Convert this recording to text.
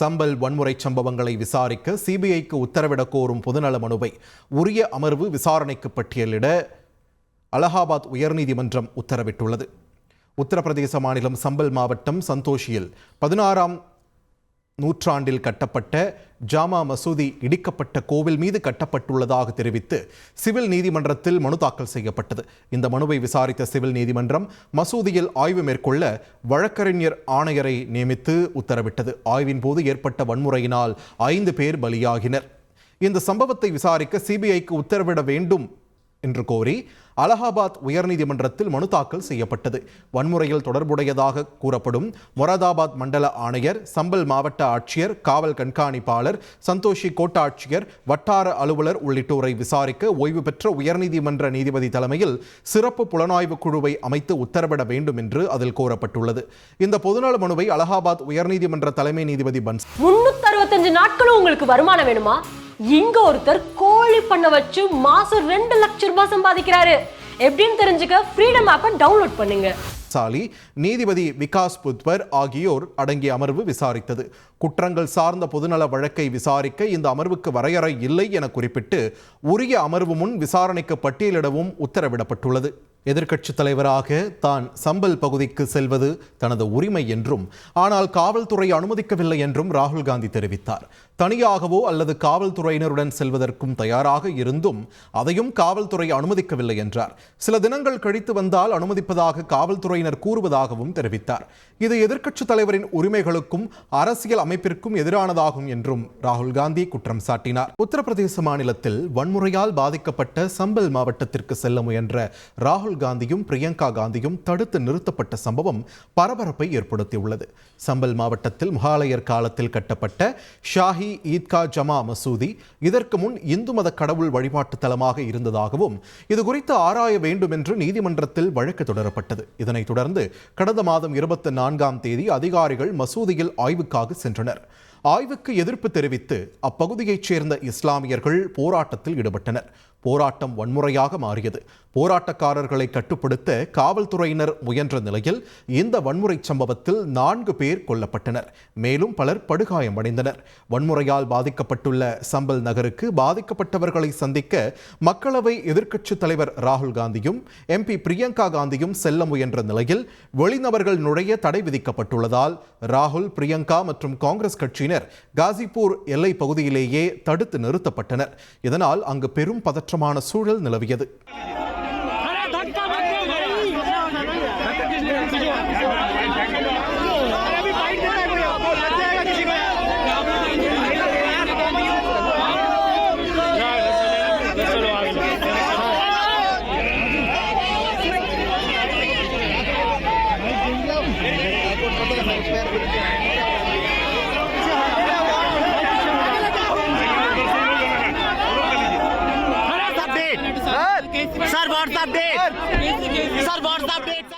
சம்பல் வன்முறை சம்பவங்களை விசாரிக்க சிபிஐக்கு உத்தரவிடக் கோரும் பொதுநல மனுவை உரிய அமர்வு விசாரணைக்கு பட்டியலிட அலகாபாத் உயர்நீதிமன்றம் உத்தரவிட்டுள்ளது. உத்தரப்பிரதேச மாநிலம் சம்பல் மாவட்டம் சந்தோஷியில் பதினாறாம் நூற்றாண்டில் கட்டப்பட்ட ஜாமா மசூதி இடிக்கப்பட்ட கோவில் மீது கட்டப்பட்டுள்ளதாக தெரிவித்து சிவில் நீதிமன்றத்தில் மனு தாக்கல் செய்யப்பட்டது. இந்த மனுவை விசாரித்த சிவில் நீதிமன்றம் மசூதியில் ஆய்வு மேற்கொள்ள வழக்கறிஞர் ஆணையரை நியமித்து உத்தரவிட்டது. ஆய்வின் போது ஏற்பட்ட வன்முறையினால் ஐந்து பேர் பலியாகினர். இந்த சம்பவத்தை விசாரிக்க சிபிஐக்கு உத்தரவிட வேண்டும் என்று கோரி அலகாபாத் உயர்நீதிமன்றத்தில் மனு தாக்கல் செய்யப்பட்டது. வன்முறையில் தொடர்புடையதாக கூறப்படும் மொராதாபாத் மண்டல ஆணையர் சம்பல் மாவட்ட ஆட்சியர் காவல் கண்காணிப்பாளர் சந்தோஷி கோட்டாட்சியர் வட்டார அலுவலர் உள்ளிட்டோரை விசாரிக்க ஓய்வு பெற்ற உயர்நீதிமன்ற நீதிபதி தலைமையில் சிறப்பு புலனாய்வு குழுவை அமைத்து உத்தரவிட வேண்டும் என்று அதில் கோரப்பட்டுள்ளது. இந்த பொதுநல மனுவை அலகாபாத் உயர்நீதிமன்ற தலைமை நீதிபதி பன்ஸ் முன்னூத்தி அறுபத்தஞ்சு நாட்களும் உங்களுக்கு வருமானம் வேணுமா? இங்க ஒருத்தர் கோழி பண்ண வச்சு மாசம் ரெண்டு லட்சம் ரூபாய் சம்பாதிக்கிறாரு. எப்படின்னு தெரிஞ்சுக்க ஃப்ரீடம் ஆப்பை டவுன்லோட் பண்ணுங்க. சாலி நீதிபதி விகாஸ் புத்வர் ஆகியோர் அடங்கிய அமர்வு விசாரித்தது. குற்றங்கள் சார்ந்த பொதுநல வழக்கை விசாரிக்க இந்த அமர்வுக்கு வரையறை இல்லை என குறிப்பிட்டு உரிய அமர்வு முன் விசாரணைக்கு பட்டியலிடவும் உத்தரவிடப்பட்டுள்ளது. எதிர்க்கட்சித் தலைவராக தான் சம்பல் பகுதிக்கு செல்வது தனது உரிமை என்றும் ஆனால் காவல்துறை அனுமதிக்கவில்லை என்றும் ராகுல் காந்தி தெரிவித்தார். தனியாகவோ அல்லது காவல்துறையினருடன் செல்வதற்கும் தயாராக இருந்தும் அதையும் காவல்துறை அனுமதிக்கவில்லை என்றார். சில தினங்கள் கழித்து வந்தால் அனுமதிப்பதாக காவல்துறையினர் கூறுவதாகவும் தெரிவித்தார். இது எதிர்க்கட்சித் தலைவரின் உரிமைகளுக்கும் அரசியல் அமைப்பிற்கும் எதிரானதாகும் என்றும் ராகுல் காந்தி குற்றம் சாட்டினார். உத்தரப்பிரதேச மாநிலத்தில் வன்முறையால் பாதிக்கப்பட்ட சம்பல் மாவட்டத்திற்கு செல்ல முயன்ற ராகுல் காந்தியும் பிரியங்கா காந்தியும் தடுத்து நிறுத்தப்பட்ட சம்பவம் பரபரப்பை ஏற்படுத்தியுள்ளது. சம்பல் மாவட்டத்தில் முகாலயர் காலத்தில் கட்டப்பட்ட ஷாஹி ஈத்கா ஜமா மசூதி இதற்கு முன் இந்து மத கடவுள் வழிபாட்டு தலமாக இருந்ததாகவும் இது குறித்து ஆராய வேண்டும் என்று நீதிமன்றத்தில் வழக்கு தொடரப்பட்டது. இதனைத் தொடர்ந்து கடந்த மாதம் இருபத்தி நான்காம் தேதி அதிகாரிகள் மசூதியில் ஆய்வுக்காக சென்றனர். ஆய்வுக்கு எதிர்ப்பு தெரிவித்து அப்பகுதியைச் சேர்ந்த இஸ்லாமியர்கள் போராட்டத்தில் ஈடுபட்டனர். போராட்டம் வன்முறையாக மாறியது. போராட்டக்காரர்களை கட்டுப்படுத்த காவல்துறையினர் முயன்ற நிலையில் இந்த வன்முறை சம்பவத்தில் நான்கு பேர் கொல்லப்பட்டனர். மேலும் பலர் படுகாயமடைந்தனர் வன்முறையால் பாதிக்கப்பட்டுள்ள சம்பல் நகருக்கு பாதிக்கப்பட்டவர்களை சந்திக்க மக்களவை எதிர்க்கட்சித் தலைவர் ராகுல் காந்தியும் எம்பி பிரியங்கா காந்தியும் செல்ல முயன்ற நிலையில் வெளிநபர்கள் நுழைய தடை விதிக்கப்பட்டுள்ளதால் ராகுல் பிரியங்கா மற்றும் காங்கிரஸ் கட்சியினர் காசிப்பூர் எல்லை பகுதியிலேயே தடுத்து நிறுத்தப்பட்டனர். இதனால் அங்கு பெரும் பதற்றம் പതറ്റമാണ് Suzhal നിലവിയത്. Update? Sir, what's the update?